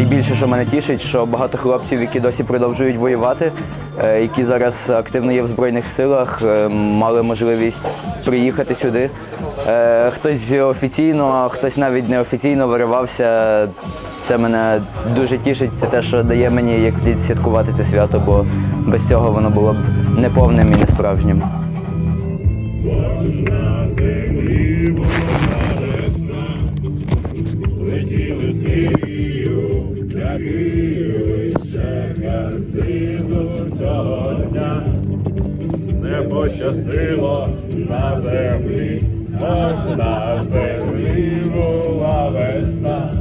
найбільше, що мене тішить, що багато хлопців, які досі продовжують воювати, е, які зараз активно є в Збройних силах, е, мали можливість приїхати сюди. Е, Хтось офіційно, а хтось навіть неофіційно виривався. Це мене дуже тішить. Це те, що дає мені як слід святкувати це свято, бо без цього воно було б неповним і несправжнім. Не пощастило на землі, аж на землі була весна.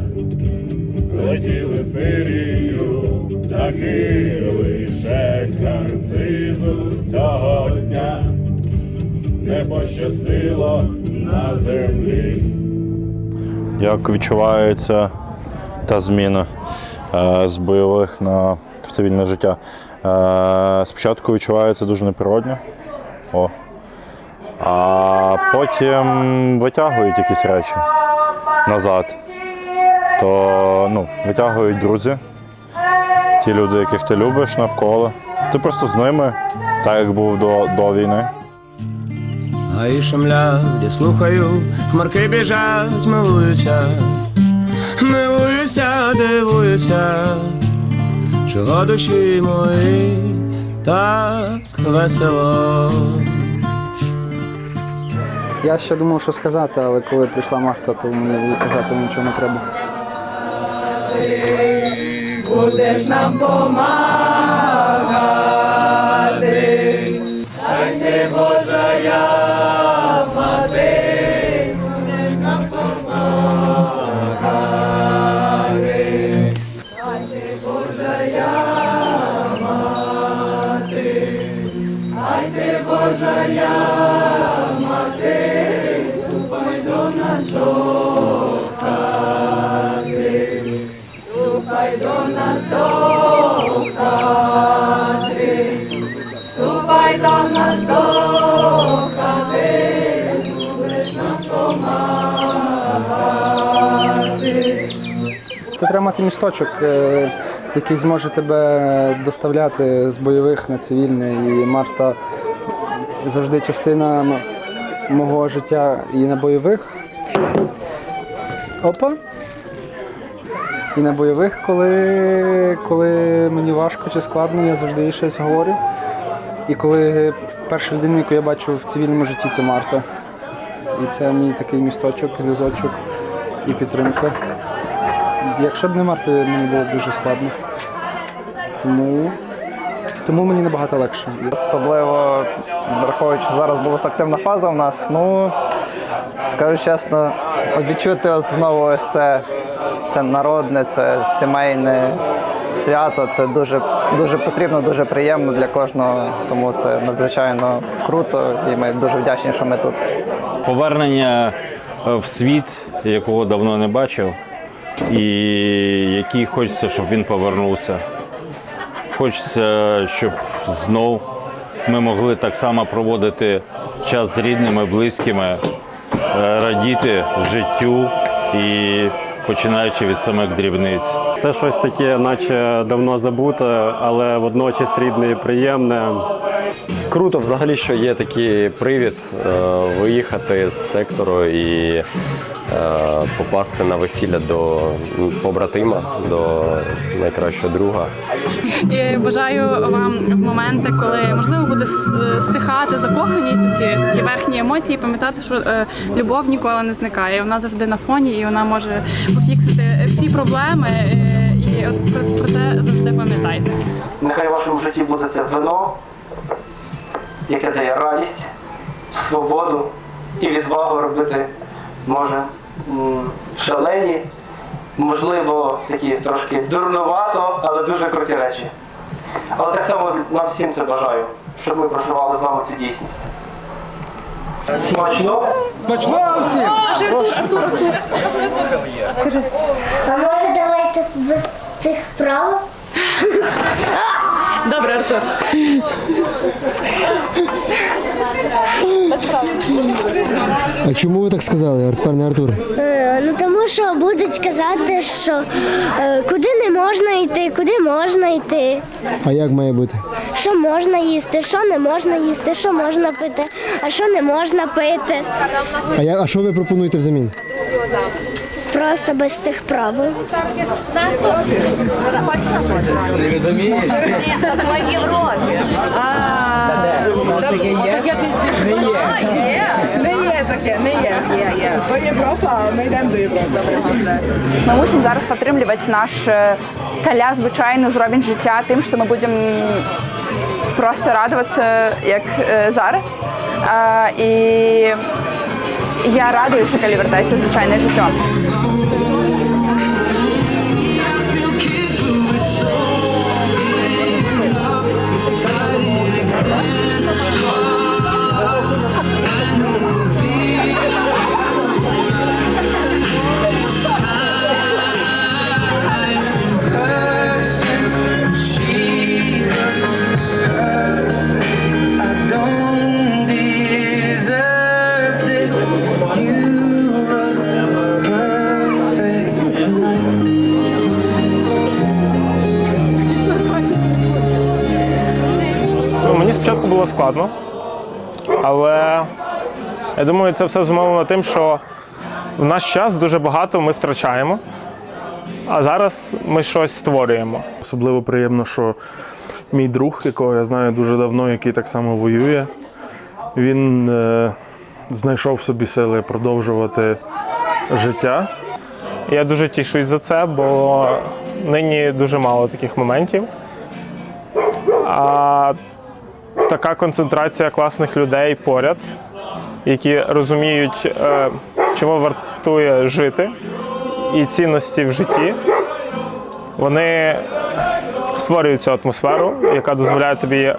Летіли сирію, птахи лише нарцизу цього дня. Не пощастило на землі. Як відчувається та зміна з бойових на в цивільне життя? Е, спочатку відчувається дуже неприродно. О. А потім витягують якісь речі назад. То ну, витягують друзі, ті люди, яких ти любиш навколо. Ти просто з ними, так як був до, до війни. А і шумлять, я слухаю, хмарки біжать, милуюся, милуюся, дивуюся, чого душі мої так весело. Я ще думав, що сказати, але коли прийшла Марта, то мені казати нічого не треба. Це треба мати місточок, е, який зможе тебе доставляти з бойових на цивільне. І Марта завжди частина мого життя і на бойових. Опа. І на бойових, коли, коли мені важко чи складно, я завжди їй щось говорю. І коли перша людина, яку я бачу в цивільному житті, це Марта. І це мій такий місточок, зв'язочок і підтримка. Якщо б не Марта, мені було б дуже складно. Тому, тому мені набагато легше. Особливо враховуючи, що зараз була активна фаза у нас. Ну скажу чесно, відчути от знову ось це, це народне, це сімейне свято. Це дуже, дуже потрібно, дуже приємно для кожного. Тому це надзвичайно круто, і ми дуже вдячні, що ми тут. повернення е, в світ, якого давно не бачив, і який хочеться, щоб він повернувся. Хочеться, щоб знов ми могли так само проводити час з рідними, близькими, е, радіти життю і починаючи від самих дрібниць. Це щось таке, наче давно забуте, але водночас рідне і приємне. Круто взагалі, що є такий привід е, виїхати з сектору і е, попасти на весілля до побратима, до найкращого друга. І бажаю вам в моменти, коли можливо буде стихати закоханість, ці такі верхні емоції, пам'ятати, що е, любов ніколи не зникає. Вона завжди на фоні, і вона може пофіксити всі проблеми. е, І от про, про це завжди пам'ятайте. Нехай в вашому житті буде це вино, яке дає радість, свободу і відвагу робити може шалені, можливо, такі трошки дурнувато, але дуже круті речі. Але так само нам всім це бажаю, щоб ми проживали з вами цю дійсність. Смачно! А може давайте без цих правил? Добре, Артур. А чому ви так сказали, пане Артур? Е, Ну тому що будуть казати, що е, куди не можна йти, куди можна йти, А як має бути? що можна їсти, що не можна їсти, що можна пити, а що не можна пити. А, я, а що ви пропонуєте взамін? Просто без цих правил. Не є. Таке, не є. То Європа, а ми йдемо до Європи. Мы мусим зараз підтримувати наш е, каля звичайний уровень життя тим, що ми будемо просто радуватися, як е, зараз. А, і я радуюся, коли вертаюся в звичайне життя. Було складно, але я думаю, це все зумовлено тим, що в наш час дуже багато ми втрачаємо, а зараз ми щось створюємо. Особливо приємно, що мій друг, якого я знаю дуже давно, який так само воює, він е, знайшов в собі сили продовжувати життя. Я дуже тішусь за це, бо нині дуже мало таких моментів. А така концентрація класних людей поряд, які розуміють, е, чому вартує жити і цінності в житті, вони створюють цю атмосферу, яка дозволяє тобі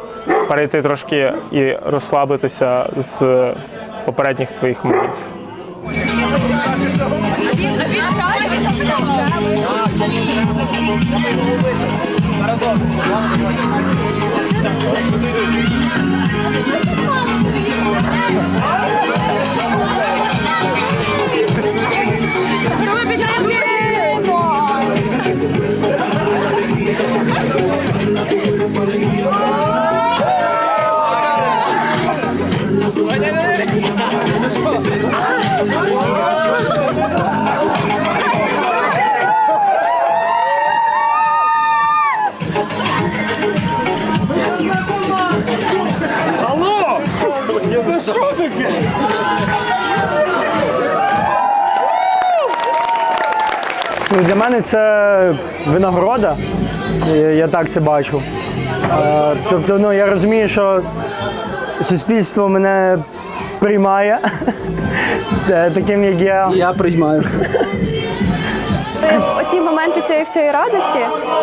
перейти трошки і розслабитися з попередніх твоїх моментів. Ну, Thank you. Мене це винагорода, я так це бачу. Е, Тобто, ну, я розумію, що суспільство мене приймає е, таким, як я. Я приймаю. Оці моменти цієї всієї радості,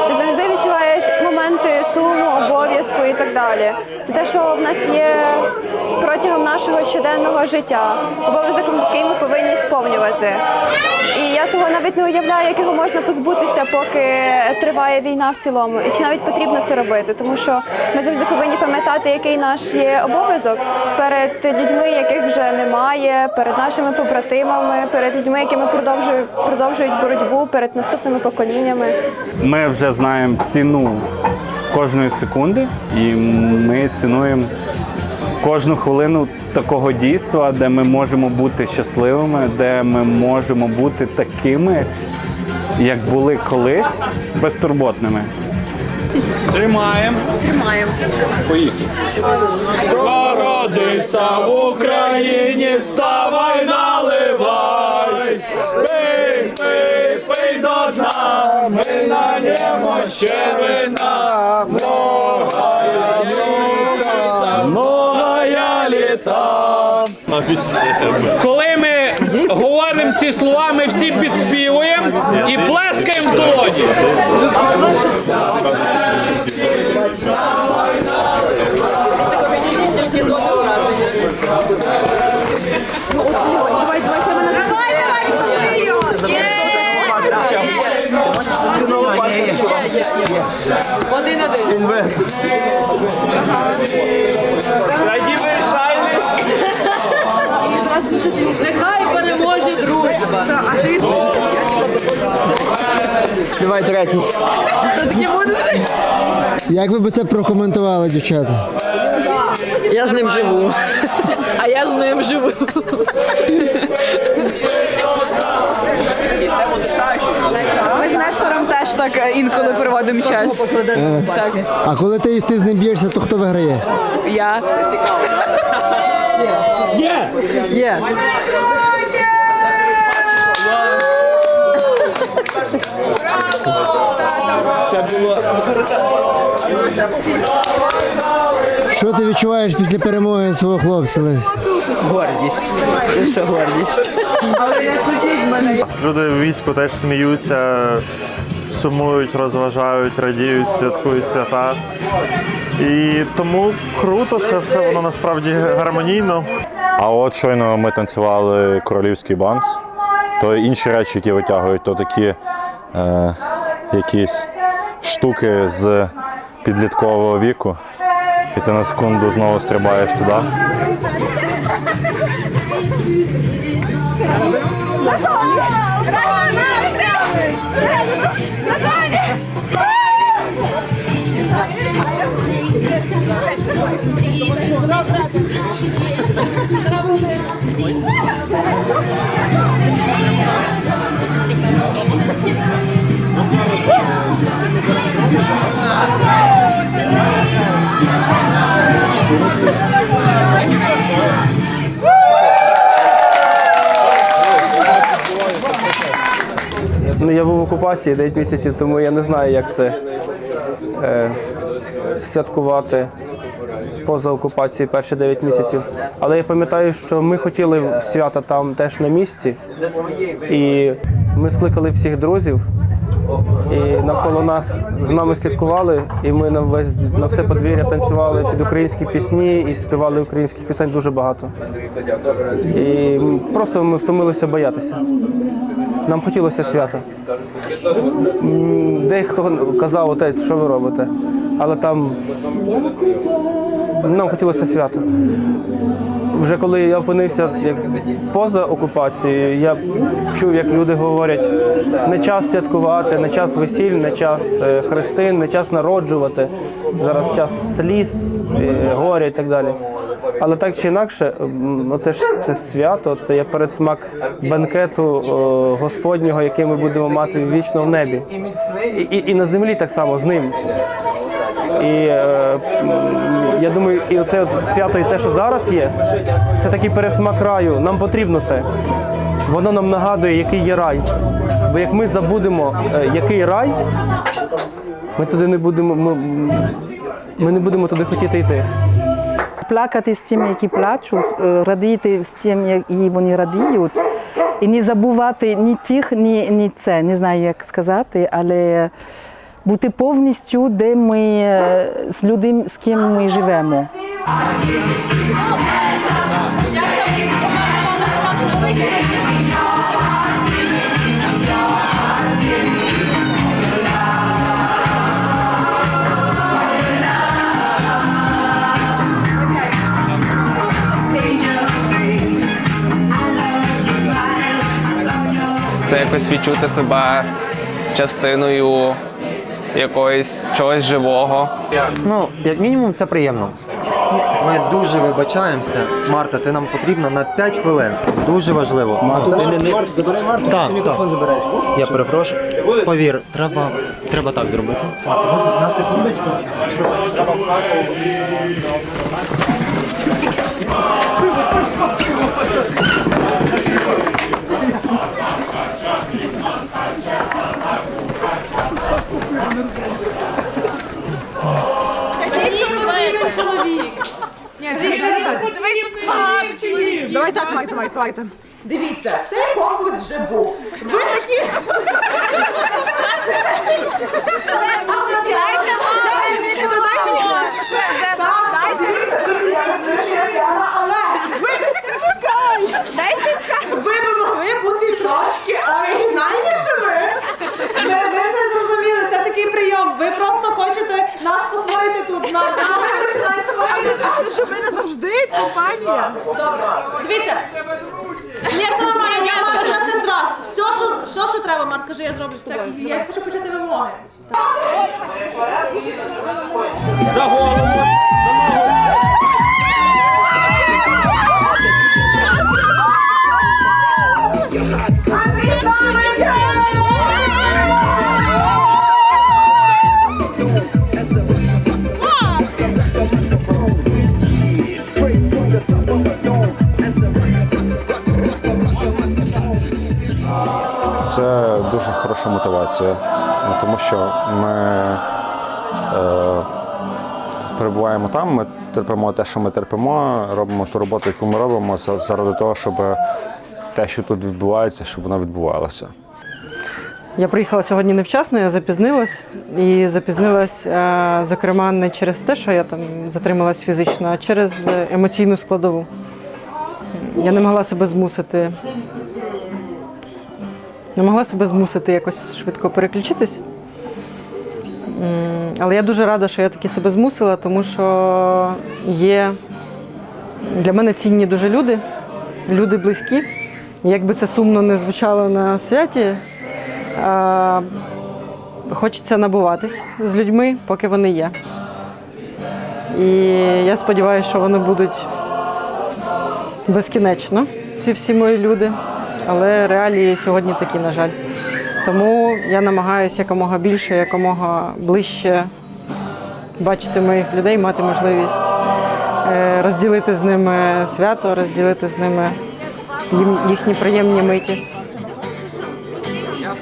ти завжди відчуваєш моменти суму, обов'язку і так далі. Це те, що в нас є протягом нашого щоденного життя, обов'язок, який ми повинні сповнювати. І я того навіть не уявляю, як його можна позбутися, поки триває війна в цілому, і чи навіть потрібно це робити, тому що ми завжди повинні пам'ятати, який наш є обов'язок перед людьми, яких вже немає, перед нашими побратимами, перед людьми, які ми продовжують продовжують боротьбу, перед наступними поколіннями. Ми вже знаємо ціну кожної секунди, і ми цінуємо кожну хвилину такого дійства, де ми можемо бути щасливими, де ми можемо бути такими, як були колись, безтурботними. Тримаємо. Тримаємо. Поїхали. Родився в Україні, вставай, наливай. Пий, пий, пий до дна, ми нальємо ще вина. Многая Коли ми говоримо ці слова, ми всі підспівуємо і плескаємо долоні. Один-один. Нехай переможе дружба. Давай третій. Як ви би це прокоментували, дівчата? Я з ним живу. А я з ним живу. Ми з Нестором теж так інколи проводимо час. Так. А коли ти, ти з ним б'єшся, то хто виграє? Я. Є! Є. Що ти відчуваєш після перемоги свого хлопця? Лесь? Гордість. Що гордість. Люди в війську теж сміються, сумують, розважають, радіють, святкують свята. І тому круто, це все воно насправді гармонійно. А от щойно ми танцювали королівський банс, то інші речі, які витягують, то такі е, якісь штуки з підліткового віку. І ти на секунду знову стрибаєш туди. Окупації 9 місяців, тому я не знаю, як це е, святкувати поза окупацією перші 9 місяців. Але я пам'ятаю, що ми хотіли свята там теж на місці. І ми скликали всіх друзів. І навколо нас з нами слідкували, і ми на весь на все подвір'я танцювали під українські пісні і співали українських пісень дуже багато. І просто ми втомилися боятися. Нам хотілося свята. Дехто казав, отець, що ви робите? Але там нам хотілося свята. Вже коли я опинився як поза окупацією, я чув, як люди говорять, не час святкувати, не час весіль, не час е, хрестин, не час народжувати. Зараз час сліз, е, горя і так далі. Але так чи інакше, м, оце ж це свято, це є передсмак бенкету о, Господнього, який ми будемо мати вічно в небі. І, і на землі так само з ним. І е, я думаю, і оце от свято, і те, що зараз є, це такий пересмак раю. Нам потрібно це. Воно нам нагадує, який є рай. Бо як ми забудемо, е, який рай, ми туди не будемо, ми, ми не будемо туди хотіти йти. Плакати з тими, які плачуть, е, радіти з тим, які вони радіють. І не забувати ні тих, ні, ні це. Не знаю, як сказати, але бути повністю, де ми е, з людьми, з ким ми живемо. Це якось відчути себе частиною якоїсь чогось живого. Ну, як мінімум, це приємно. Ми дуже вибачаємося. Марта, ти нам потрібна на 5 хвилин. Дуже важливо. Марта, ти не, не... Марту, забирай Марту, Так, ти мікрофон забираєш. Я перепрошую. Повір, треба, треба так зробити. Марта, можна на секундочку? Давай так, Майта, Майта, Майта. Дивіться, цей конкурс вже був. Ви такі. Ви б могли бути трошки оригінальнішими. Ви все зрозуміли, це такий прийом. Ви просто хочете нас посварити тут ми починаємо сваритися. Назавжди компанія. Добре. Дивіться. Ні, все нормально, я Маркина сестра. Все, що, все, що треба, Марк, кажи, я зроблю з тобою. Я хочу почати вимоги. За голову. Це хороша мотивація, ну, тому що ми е, перебуваємо там, ми терпимо те, що ми терпимо, робимо ту роботу, яку ми робимо, заради того, щоб те, що тут відбувається, щоб воно відбувалося. Я приїхала сьогодні невчасно, я запізнилась. І запізнилась, е, зокрема, не через те, що я там затрималась фізично, а через е, емоційну складову. Я не могла себе змусити. Не могла себе змусити якось швидко переключитись. Але я дуже рада, що я таки себе змусила, тому що є для мене цінні дуже люди, люди близькі. Як би це сумно не звучало на святі, хочеться набуватись з людьми, поки вони є. І я сподіваюся, що вони будуть безкінечно, ці всі мої люди. Але реалії сьогодні такі, на жаль. Тому я намагаюся якомога більше, якомога ближче бачити моїх людей, мати можливість е, розділити з ними свято, розділити з ними їхні приємні миті. Я.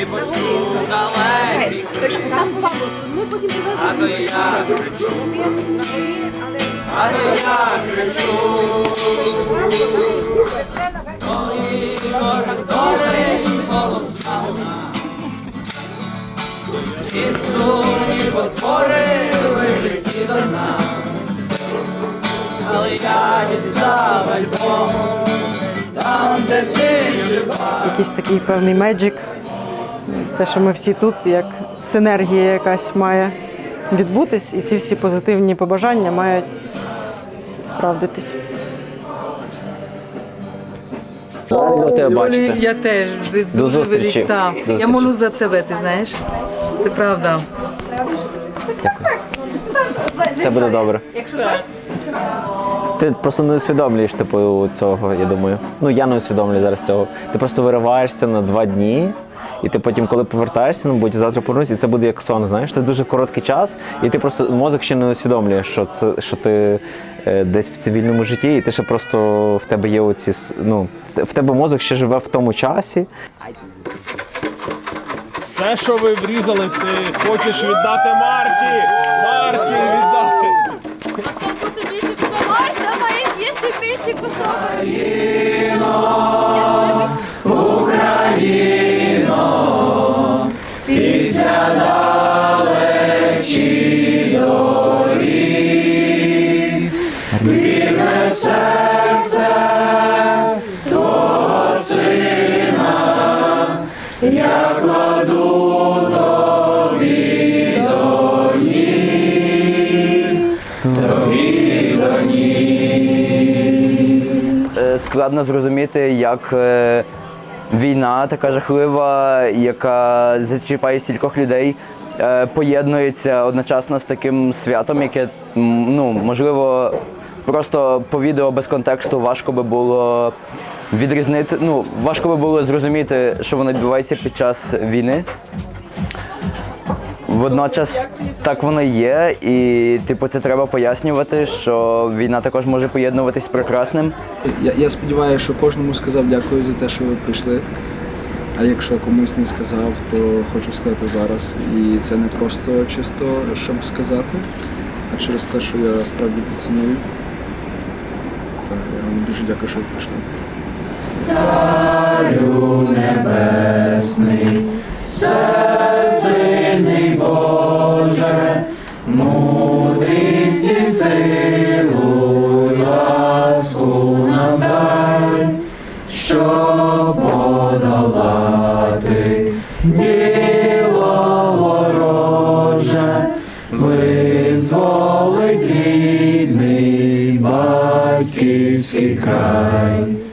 І почув далекий крик. А то я кричу, а то я кричу. Коли коридори голосна. І сумні потвори вибиті до дна. Але я дістав альбом, там, де ти жива. якийсь такий певний меджик. Те, що ми всі тут, як синергія якась має відбутись, і ці всі позитивні побажання мають справдитись. Олі, я теж дуже До зустрічі. так. До Я зустрічі. молю за тебе, ти знаєш? Це правда. Все буде добре. Ти просто не усвідомлюєш типу цього, я думаю. Ну я не усвідомлюю зараз цього. Ти просто вириваєшся на два дні, і ти потім, коли повертаєшся, ну будь завтра повернуся, і це буде як сон. Знаєш, це дуже короткий час, і ти просто мозок ще не усвідомлює, що це що ти е, десь в цивільному житті, і ти ще просто в тебе є оці ну в тебе мозок ще живе в тому часі. Все, що ви врізали, ти хочеш віддати Марті! Марті Magnifique o fogo. Складно зрозуміти, як е, війна така жахлива, яка зачіпає стількох людей, е, поєднується одночасно з таким святом, яке ну, можливо, просто по відео без контексту важко би було відрізнити. Ну, важко би було зрозуміти, що воно відбувається під час війни. Водночас так воно є, і типу це треба пояснювати, що війна також може поєднуватись з прекрасним. Я, я сподіваюся, що кожному сказав дякую за те, що ви прийшли. А якщо комусь не сказав, то хочу сказати зараз. І це не просто чисто, щоб сказати, а через те, що я справді це ціную. Так, я вам дуже дякую, що ви прийшли. Край.